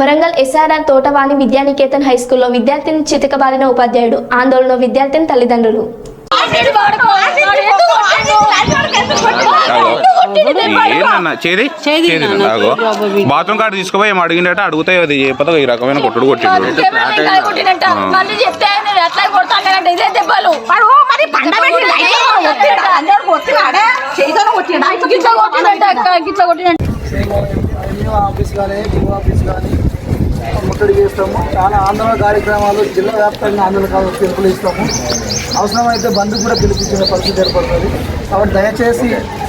Warangal SRR Thotavani Vidyaniketan high స్కూల్లో విద్యార్థిని చితకబారిన ఉపాధ్యాయుడు. ఆందోళన విద్యార్థిని తల్లిదండ్రులు. చేది. బాత్రూమ్ కార్డు తీసుకుపోయి ఏం అడిగిండట అడిగితే అది చెప్పదు ఈ రకమైన కొట్టుడు కొట్టిండు. కొట్టిండా? అందరూ రెవెన్యూ ఆఫీస్ కానీ జియో ఆఫీస్ కానీ ముట్టడి చేస్తాము. చాలా ఆందోళన కార్యక్రమాలు జిల్లా వ్యాప్తంగా ఆందోళన కా- పిలుపులు ఇస్తాము. అవసరమైతే బంద్ కూడా పిలిపించిన పరిస్థితి ఏర్పడుతుంది. కాబట్టి దయచేసి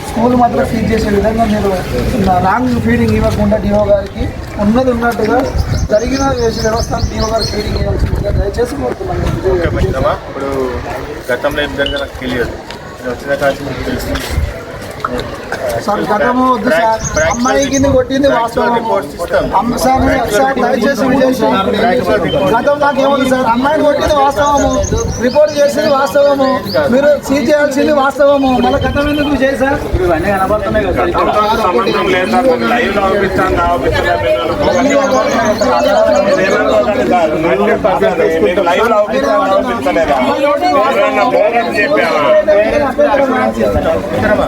స్కూల్ మాత్రం ఫీడ్ చేసే విధంగా మీరు రాంగ్ ఫీడింగ్ ఇవ్వకుండా డిఓ గారికి ఉన్నది ఉన్నట్టుగా జరిగిన వ్యవస్థ డిఓ గారు ఫీడింగ్ ఇవ్వాల్సిందిగా దయచేసి కోరుతున్నాను. ఇప్పుడు గతంలో ఏం జరిగిందో నాకు తెలియదు. వచ్చిన కాదు మీకు సార్ గతము వద్దు సార్ అమ్మాయికి కొట్టింది వాస్తవం అమ్మ సార్ సార్. దయచేసి గతం నాకేమవుతుంది సార్. అమ్మాయిని కొట్టింది వాస్తవము. రిపోర్ట్ చేసింది వాస్తవము. మీరు సీజ్ చేయాల్సింది వాస్తవము. మళ్ళీ గతం ఎందుకు చేయి సార్? సంబంధం లేదు.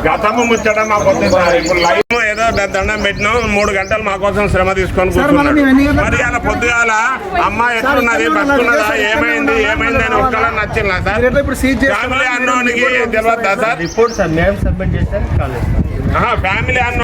గతము మాకు ఇప్పుడు లైవ్ ఏదో దండం పెట్టినాం మూడు గంటలు మా కోసం శ్రమ తీసుకొని సార్, మరి కూర్చున్నాడు అలా పొద్దుగాల అమ్మ ఎట్లున్నది బతుకున్నదా ఏమైంది ఏమైంది అని ఒక్కలా నచ్చిందా సార్ ఫ్యామిలీ అన్నోనికి తెలియదా సార్ రిపోర్ట్ సార్ మేము సబ్మిట్ చేస్తాం ఫ్యామిలీ అన్న